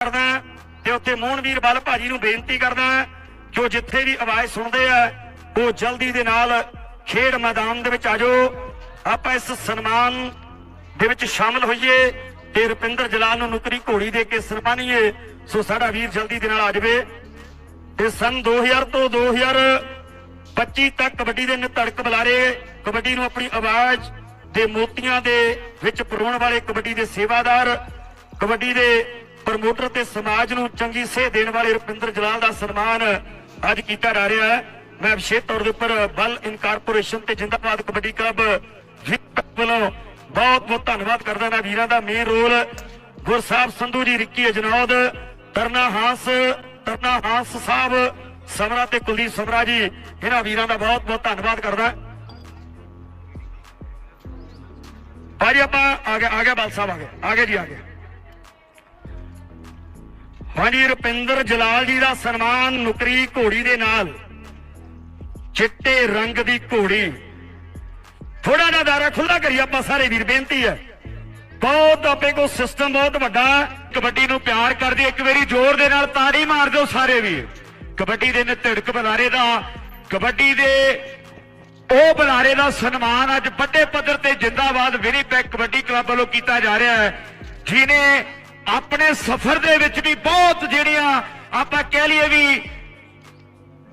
ਕਰਦਾ ਤੇ ਉੱਥੇ ਮੋਹਨਵੀਰ ਬਲ ਭਾਜੀ ਨੂੰ ਬੇਨਤੀ ਕਰਦਾ ਕਿ ਜਿੱਥੇ ਵੀ ਆਵਾਜ਼ ਸੁਣਦੇ ਆ, ਉਹ ਜਲਦੀ ਦੇ ਨਾਲ ਖੇਡ ਮੈਦਾਨ ਦੇ ਵਿੱਚ ਆ ਆਪਾਂ ਇਸ ਸਨਮਾਨ ਦੇ ਵਿੱਚ ਸ਼ਾਮਲ ਹੋਈਏ ਤੇ ਰੁਪਿੰਦਰ ਜਲਾਲ ਨੂੰ ਨੁਕਰੀ ਘੋੜੀ ਦੇ ਕੇ ਸਨਮਾਨੀਏ ਸੋ ਸਾਡਾ ਵੀਰ ਜਲਦੀ ਦੇ ਨਾਲ ਆ ਜਾਵੇ। ਤੇ ਸਨ 2000 ਤੋਂ 2025 ਤੱਕ ਕਬੱਡੀ ਦੇ ਨਿਧੜਕ ਬੁਲਾਰੇ ਕਬੱਡੀ ਨੂੰ ਆਪਣੀ ਆਵਾਜ਼ ਦੇ ਮੋਤੀਆਂ ਦੇ ਵਿੱਚ ਪਰੋਣ ਵਾਲੇ ਕਬੱਡੀ ਦੇ ਸੇਵਾਦਾਰ, ਕਬੱਡੀ ਦੇ ਪ੍ਰਮੋਟਰ ਤੇ ਸਮਾਜ ਨੂੰ ਚੰਗੀ ਸੇਧ ਦੇਣ ਵਾਲੇ ਰੁਪਿੰਦਰ ਜਲਾਲ ਦਾ ਸਨਮਾਨ ਅੱਜ ਕੀਤਾ ਜਾ ਰਿਹਾ ਹੈ। ਮੈਂ ਵਿਸ਼ੇਸ਼ ਤੌਰ ਦੇ ਉੱਪਰ ਬਲ ਇਨਕਾਰਪੋਰੇਸ਼ਨ ਤੇ ਜਿੰਦਾਬਾਦ ਕਬੱਡੀ ਕਲੱਬ ਵੱਲੋਂ ਬਹੁਤ ਬਹੁਤ ਧੰਨਵਾਦ ਕਰਦਾ ਮੈਂ ਵੀਰਾਂ ਦਾ ਮੇਨ ਰੋਲ ਗੁਰਸਾਹਿਬ ਸੰਧੂ ਜੀ, ਰਿੱਕੀ ਅਜਨੌਦ, ਤਰਨਾ ਹਾਂਸ ਤਰਨਾ ਹਾਂਸ ਸਾਹਿਬ, ਸਮਰਾ ਤੇ ਕੁਲਦੀਪ ਸਮਰਾ ਜੀ, ਇਹਨਾਂ ਵੀਰਾਂ ਦਾ ਬਹੁਤ ਬਹੁਤ ਧੰਨਵਾਦ ਕਰਦਾ ਭਾਜੀ ਆਪਾਂ ਆ ਗਿਆ ਆ ਗਿਆ ਬਲ ਸਾਹਿਬ, ਆ ਗਏ ਆ ਗਏ ਜੀ, ਆ ਗਏ। ਹਾਂਜੀ, ਰੁਪਿੰਦਰ ਜਲਾਲ ਜੀ ਦਾ ਸਨਮਾਨ ਨੁਕਰੀ ਘੋੜੀ ਦੇ ਨਾਲ, ਚਿੱਟੇ ਰੰਗ ਦੀ ਘੋੜੀ। ਥੋੜਾ ਜਿਹਾ ਦਾਰਾ ਖੁੱਲਾ ਕਰੀ ਆਪਾਂ ਸਾਰੇ ਵੀਰ, ਬੇਨਤੀ ਹੈ। ਬਹੁਤ ਆਪੇ ਕੋ ਸਿਸਟਮ ਬਹੁਤ ਵੱਡਾ ਕਬੱਡੀ ਨੂੰ ਪਿਆਰ ਕਰਦੇ, ਇੱਕ ਵਾਰੀ ਜ਼ੋਰ ਦੇ ਨਾਲ ਤਾੜੀ ਮਾਰ ਦਿਓ ਸਾਰੇ ਵੀਰ। ਕਬੱਡੀ ਦੇ ਨਿਧੜਕ ਬੁਲਾਰੇ ਦਾ। ਕਬੱਡੀ ਦੇ ਉਹ ਬੁਲਾਰੇ ਦਾ ਸਨਮਾਨ ਅੱਜ ਵੱਡੇ ਪੱਧਰ ਤੇ ਜਿੰਦਾਬਾਦ ਵਿਨੀਪੈਗ ਕਬੱਡੀ ਕਲੱਬ ਵੱਲੋਂ ਕੀਤਾ ਜਾ ਰਿਹਾ ਹੈ ਜਿਨੇ ਆਪਣੇ ਸਫ਼ਰ ਦੇ ਵਿੱਚ ਵੀ ਬਹੁਤ ਜਿਹੜੀਆਂ ਆਪਾਂ ਕਹਿ ਲਈਏ ਵੀ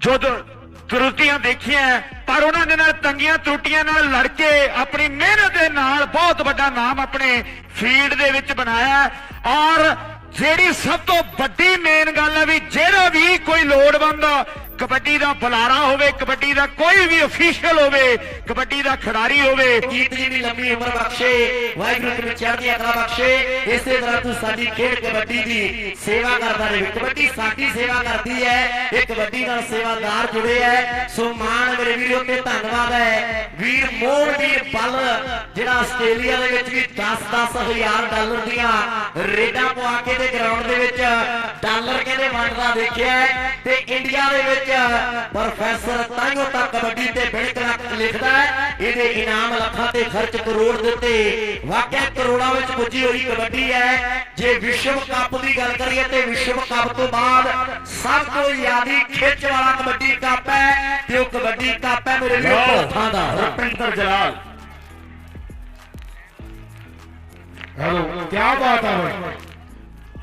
ਜੋ ਤਰੁੱਟੀਆਂ ਦੇਖੀਆਂ ਪਰ ਉਹਨਾਂ ਦੇ ਨਾਲ ਤੰਗੀਆਂ ਤਰੁੱਟੀਆਂ ਨਾਲ ਲੜ ਕੇ ਆਪਣੀ ਮਿਹਨਤ ਦੇ ਨਾਲ ਬਹੁਤ ਵੱਡਾ ਨਾਮ ਆਪਣੇ ਫੀਲਡ ਦੇ ਵਿੱਚ ਬਣਾਇਆ ਔਰ ਜਿਹੜੀ ਸਭ ਤੋਂ ਵੱਡੀ ਮੇਨ ਗੱਲ ਹੈ ਵੀ ਜਿਹੜਾ ਵੀ ਕੋਈ ਲੋੜਵੰਦ ਕਬੱਡੀ ਦਾ ਬੁਲਾਰਾ ਹੋਵੇ, ਕਬੱਡੀ ਦਾ ਕੋਈ ਵੀ ਅਫੀਸ਼ੀਅਲ ਹੋਵੇ, ਕਬੱਡੀ ਦਾ ਖਿਡਾਰੀ ਹੋਵੇ। ਜੀਤ ਜੀ ਦੀ ਲੰਮੀ ਉਮਰ ਬਖਸ਼ੇ, ਵਾਹਿਗੁਰੂ ਤੈਨੂੰ ਚੜ੍ਹਦੀ ਕਲਾ ਬਖਸ਼ੇ, ਇਸੇ ਤਰ੍ਹਾਂ ਤੂੰ ਸਾਡੀ ਖੇਡ ਕਬੱਡੀ ਦੀ ਸੇਵਾ ਕਰਦਾ ਰਹੇ। ਕਬੱਡੀ ਸਾਡੀ ਸੇਵਾ ਕਰਦੀ ਹੈ, ਇਹ ਕਬੱਡੀ ਨਾਲ ਸੇਵਾਦਾਰ ਜੁੜੇ ਹੈ। ਸੋ ਮਾਣ ਮੇਰੇ ਵੀਰੋ ਧੰਨਵਾਦ ਹੈ। ਵੀਰ ਮੋਹਨ ਵੀਰ ਜਿਹੜਾ ਆਸਟ੍ਰੇਲੀਆ ਦੇ ਵਿੱਚ ਵੀ 10-10 ਡਾਲਰ ਦੀਆਂ ਰੇਡਾਂ ਪਵਾ ਕੇ ਤੇ ਗਰਾਊਂਡ ਦੇ ਵਿੱਚ ਡਾਲਰ ਕਹਿੰਦੇ ਵੰਡਦਾ ਦੇਖਿਆ ਤੇ ਇੰਡੀਆ ਦੇ ਵਿੱਚ ਪ੍ਰੋਫੈਸਰ ਤਾਈਓ ਤੱਕ ਕਬੱਡੀ ਤੇ ਬਿਲਕੁਲ ਲਿਖਦਾ ਇਹਦੇ ਇਨਾਮ ਲੱਖਾਂ ਤੇ ਖਰਚ ਕਰੋੜ ਦਿੱਤੇ ਵਾਕਿਆ ਕਰੋੜਾਂ ਵਿੱਚ ਪੁੱਜੀ ਹੋਈ ਕਬੱਡੀ ਹੈ। ਜੇ ਵਿਸ਼ਵ ਕੱਪ ਦੀ ਗੱਲ ਕਰੀਏ ਤੇ ਵਿਸ਼ਵ ਕੱਪ ਤੋਂ ਬਾਅਦ ਸਭ ਤੋਂ ਯਾਦੀ ਖਿੱਚ ਵਾਲਾ ਕਬੱਡੀ ਕੱਪ ਹੈ। ਤੇ ਉਹ ਕਬੱਡੀ ਕੱਪ ਹੈ ਮੇਰੇ ਵੀਰੋ। ਹੱਥਾਂ ਦਾ ਰੁਪਿੰਦਰ ਜਲਾਲ। ਹੈਲੋ ਕੀ ਬਾਤ ਆ ਬਈ।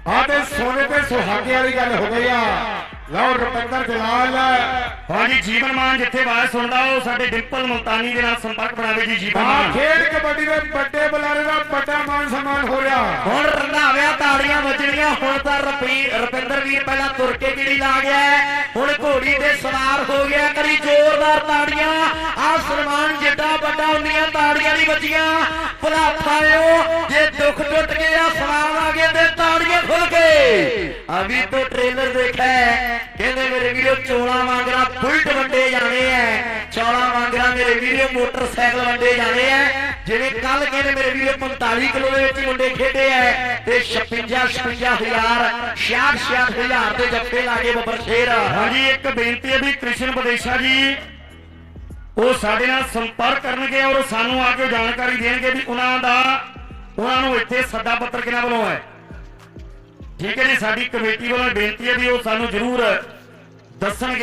ਆ ਤੇ ਸੋਨੇ ਤੇ ਸੁਹਾਗੇ ਵਾਲੀ ਗੱਲ ਹੋ ਗਈ ਆ। ਲਓ ਰੁਪਿੰਦਰ ਜਲਾਲ ਹਾਂਜੀ ਜੀਵਨ ਮਾਨ ਜਿੱਥੇ ਆਵਾਜ਼ ਸੁਣਦਾ ਉਹ ਸਾਡੇ ਡਿੰਪਲ ਮੁਲਤਾਨੀ ਦੇ ਨਾਲ ਸੰਪਰਕ ਬਣਾਵੇ ਜੀ ਜੀਵਨ ਮਾਨ। ਖੇਡ ਕਬੱਡੀ ਦੇ ਵੱਡੇ ਬੁਲਾਰੇ ਦਾ ਵੱਡਾ ਮਾਨ ਸਨਮਾਨ ਹੋ ਰਿਹਾ। ਹੁਣ ਰੰਧਾਵਿਆ ਤਾੜੀਆਂ ਵੱਜਣੀਆਂ ਹੁਣ ਤਾਂ ਰਪੀ ਰੁਪਿੰਦਰ ਵੀਰ ਪਹਿਲਾਂ ਤੁਰ ਕੇ ਜਿਹੜੀ ਲਾ ਗਿਆ ਹੁਣ ਘੋੜੀ ਤੇ ਸਵਾਰ ਹੋ ਗਿਆ ਕਰੀ ਜ਼ੋਰਦਾਰ ਤਾੜੀਆਂ। ਆ ਸਨਮਾਨ ਜਿੱਡਾ ਵੱਡਾ ਹੁੰਦੀਆਂ ਤਾੜੀਆਂ ਨਹੀਂ ਵੱਜੀਆਂ। ਭੁਲਾ ਪਾਇਓ ਜੇ ਅਭੀ ਤੋਂ ਟ੍ਰੇਲਰ ਦੇਖਿਆ ਹੈ, ਕਹਿੰਦੇ ਮੇਰੇ ਵੀਰੋ ਚੋਲਾ ਵਾਂਗਰਾ ਬੁਲਟ ਵੰਡੇ ਜਾਣੇ ਐ। ਚੋਲਾ ਵਾਂਗਰਾ ਮੇਰੇ ਵੀਰੋ ਮੋਟਰਸਾਈਕਲ ਵੰਡੇ ਜਾਣੇ ਐ। ਜਿਵੇਂ ਕੱਲ ਕਹਿੰਦੇ ਮੇਰੇ ਵੀਰੋ 45 ਕਿਲੋ ਦੇ ਵਿੱਚ ਹੀ ਮੁੰਡੇ ਖੇਡੇ ਐ। ਤੇ 56 56 ਹਜ਼ਾਰ 66 ਹਜ਼ਾਰ ਦੇ ਜੱਫੇ ਲਾਗੇ ਬੱਬਰ ਸ਼ੇਰ। ਹਾਂਜੀ ਇੱਕ ਬੇਨਤੀ ਹੈ ਵੀ ਕ੍ਰਿਸ਼ਨ ਬਦੇਸ਼ਾ ਜੀ ਉਹ ਸਾਡੇ ਨਾਲ ਸੰਪਰਕ ਕਰਨਗੇ ਔਰ ਸਾਨੂੰ ਆ ਕੇ ਜਾਣਕਾਰੀ ਦੇਣਗੇ ਵੀ ਉਹਨਾਂ ਦਾ ਉਹਨਾਂ ਨੂੰ ਇੱਥੇ ਸੱਦਾ ਪੱਤਰ ਕਿਹਨਾਂ ਵੱਲੋਂ ਹੈ। ਠੀਕ ਹੈ ਜੀ ਸਾਡੀ ਕਮੇਟੀ ਵੱਲੋਂ ਬੇਨਤੀ ਹੈ ਵੀ ਉਹ ਸਾਨੂੰ ਜ਼ਰੂਰ ਦੱਸਣਗੇ।